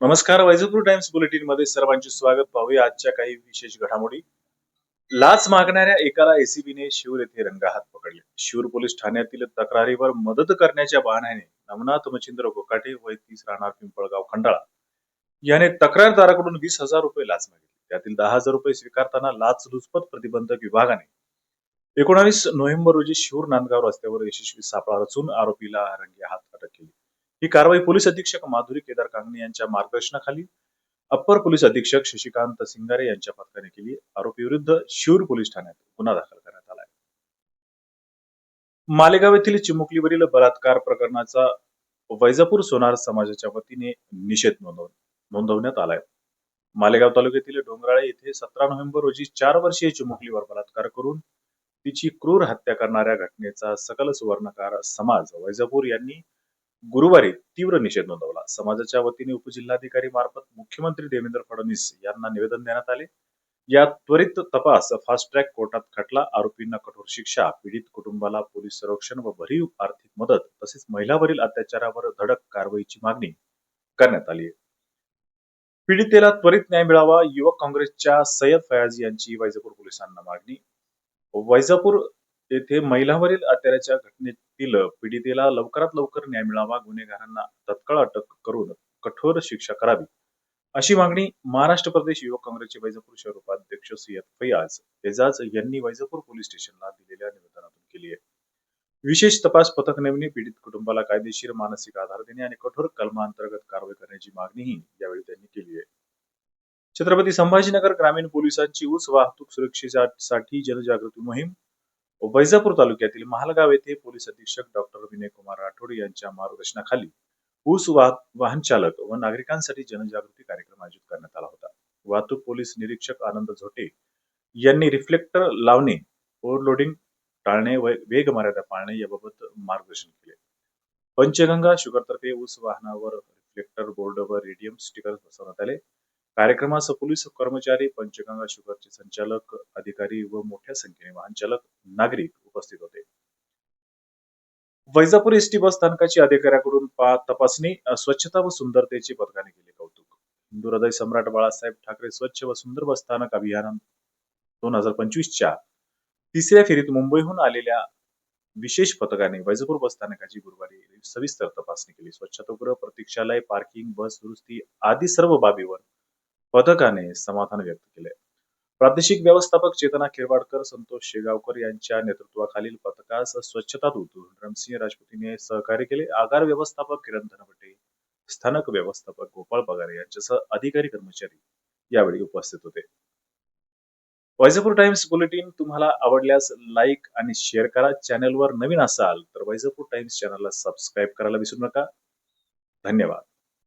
नमस्कार वैजपूर टाइम्स बुलेटिनमध्ये सर्वांचे स्वागत. पाहूया आजच्या काही विशेष घडामोडी. लाच मागणाऱ्या एकाला एसीबीने शिवर येथे रंगाहात पकडले. शिवूर पोलीस ठाण्यातील तक्रारीवर मदत करण्याच्या बहाण्याने नवनाथ मच्छिंद्र गोकाटे वय तीस राहणार पिंपळगाव खंडाळा. याने तक्रारदाराकडून वीस हजार रुपये लाच मागितली. त्यातील दहा हजार रुपये स्वीकारताना लाचलुचपत प्रतिबंधक विभागाने एकोणावीस नोव्हेंबर रोजी शिवूर नांदगाव रस्त्यावर यशस्वी सापळा रचून आरोपीला रंगे हात ही कारवाई पोलीस अधीक्षक माधुरी केदार कांगणे यांच्या मार्गदर्शनाखाली अप्पर पोलीस अधीक्षक शशिकांत सिंगारे यांच्या पथकाने केली आरोपी विरुद्ध शिरूर पोलीस ठाण्यात गुन्हा दाखल करण्यात आला मालेगाव येथील चिमुकलीवरील बलात्कार प्रकरणाचा वैजापूर सोनार समाजाच्या वतीने निषेध नोंदव नोंदवण्यात आलाय मालेगाव तालुक्यातील डोंगराळे येथे सतरा नोव्हेंबर रोजी चार वर्षीय चिमुकलीवर बलात्कार करून तिची क्रूर हत्या करणाऱ्या घटनेचा सकल सुवर्णकार समाज वैजापूर यांनी गुरुवारी तीव्र निषेध नोंदवला. समाजाच्या वतीने उपजिल्हाधिकारी मार्फत मुख्यमंत्री देवेंद्र फडणवीस यांना निवेदन देण्यात आले. या त्वरित तपास फास्ट ट्रॅक कोर्टात खटला आरोपींना कठोर शिक्षा पीडित कुटुंबाला पोलीस संरक्षण व भरीव आर्थिक मदत तसेच महिलावरील अत्याचारावर धडक कारवाईची मागणी करण्यात आली आहे. पीडितेला त्वरित न्याय मिळावा युवक काँग्रेसच्या सय्यद फयाज यांची वैजापूर पोलिसांना मागणी. वैजापूर येथे महिलांवरील अत्याचाराच्या घटनेत पीडितेला लवकरात लवकर न्याय मिळावा गुन्हेगारांना तत्काळ अटक करून कठोर शिक्षा करावी. अशी मागणी महाराष्ट्र प्रदेश युवक काँग्रेसचे वैजापूर शहर उपाध्यक्ष सय्यद फैयाज एजाज यांनी वैजापूर पोलीस स्टेशनला दिलेल्या निवेदनातून केली आहे. विशेष तपास पथक नेमणे पीडित कुटुंबाला कायदेशीर मानसिक आधार देणे आणि कठोर कलमांतर्गत कारवाई करण्याची मागणीही यावेळी त्यांनी केली आहे. छत्रपती संभाजीनगर ग्रामीण पोलिसांची ऊस वाहतूक सुरक्षेसाठी जनजागृती मोहीम वैजापूर तालुक्यातील महालगाव येथे पोलीस अधीक्षक डॉक्टर विनय कुमार राठोड यांच्या मार्गदर्शनाखाली ऊस वाह वाहन चालक व नागरिकांसाठी जनजागृती कार्यक्रम आयोजित करण्यात आला होता. वाहतूक पोलीस निरीक्षक आनंद झोटे यांनी रिफ्लेक्टर लावणे ओव्हरलोडिंग टाळणे व वेग मर्यादा पाळणे याबाबत मार्गदर्शन केले. पंचगंगा शुगरतर्फे ऊस वाहनावर रिफ्लेक्टर बोर्ड व रेडियम स्टिकर बसवण्यात आले. कार्यक्रमास पोलीस कर्मचारी पंचगंगा शुगरचे संचालक अधिकारी व मोठ्या संख्येने वाहन चालक नागरिक उपस्थित होते. वैजापूर एसटी बस स्थानकाची अधिकाऱ्याकडून तपासणी स्वच्छता व सुंदरतेची पथकाने केले कौतुक. हिंदू हृदय सम्राट बाळासाहेब ठाकरे स्वच्छ व सुंदर बस स्थानक अभियान दोन हजार पंचवीसच्या तिसऱ्या फेरीत मुंबईहून आलेल्या विशेष पथकाने वैजापूर बस स्थानकाची गुरुवारी सविस्तर तपासणी केली. स्वच्छतागृह प्रतीक्षालय पार्किंग बस दुरुस्ती आदी सर्व बाबीवर पथकाने समाधान व्यक्त केले. प्रादेशिक व्यवस्थापक चेतना खिरवाडकर संतोष शेगावकर यांच्या नेतृत्वाखालील पथकास स्वच्छता दूत रणसिंह राजपुतीने सहकार्य केले. आगार व्यवस्थापक किरण धनवटे स्थानक व्यवस्थापक गोपाळ पगारे यांच्यासह अधिकारी कर्मचारी यावेळी उपस्थित होते. वैजापूर टाइम्स बुलेटिन तुम्हाला आवडल्यास लाईक आणि शेअर करा. चॅनलवर नवीन असाल तर वैजापूर टाइम्स चॅनलला सबस्क्राईब करायला विसरू नका. धन्यवाद.